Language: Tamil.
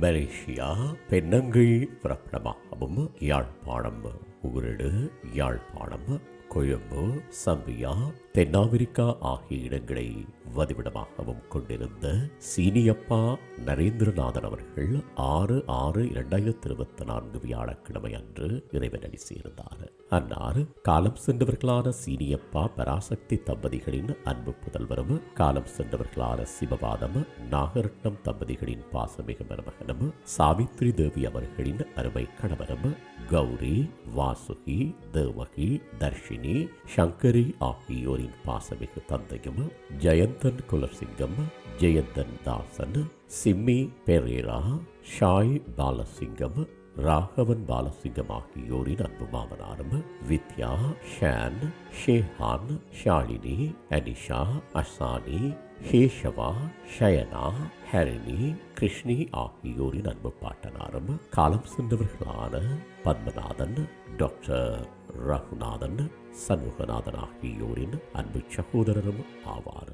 மலேசியா பெண்ணங்கை பிரபலமாகவும் யாழ்ப்பாணம். ஊரடு யாழ்ப்பாணம் கொழும்பு சம்பியா தென்னாப்பிரிக்கா ஆகிய இடங்களை வதிவிடமாகவும் கொண்டிருந்த சீனியப்பா நரேந்திரநாதன் அவர்கள் ஆறு ஆறு இரண்டாயிரத்தி இருபத்தி நான்கு வியாழக்கிழமை அன்று இறைவனடி சேர்ந்தார். அன்னார் காலம் சென்றவர்களான சீனியப்பா பராசக்தி தம்பதிகளின் அன்பு புதல்வரும் காலம் சென்றவர்களான சிவபாதம் நாகரட்னம் தம்பதிகளின் பாசமிகு மருமகனும் சாவித்ரி தேவி அவர்களின் அருமை கணவரும் கௌரி வாசுகி தேவகி தர்ஷினி சங்கரி ஆகியோரின் பாசமிகு தந்தையும் ஜெயந்தன் குலசிங்கம் ஜெயந்தன் தாசன் சிம்மி பெரேரா ஷாய் பாலசிங்கம் ராகவன் பாலசிங்கம் ஆகியோரின் அன்பு மாமனாரும் வித்யா ஷான் ஷேஹான் ஷாலினி அனிஷா அசானி ஹேஷவா ஷயனா ஹரிணி கிருஷ்ணி ஆகியோரின் அன்பு பாட்டனாரும் காலம் சென்றவர்களான பத்மநாதன் டாக்டர் ரகுநாதன் சண்முகநாதன் ஆகியோரின் அன்பு சகோதரரும் ஆவார்.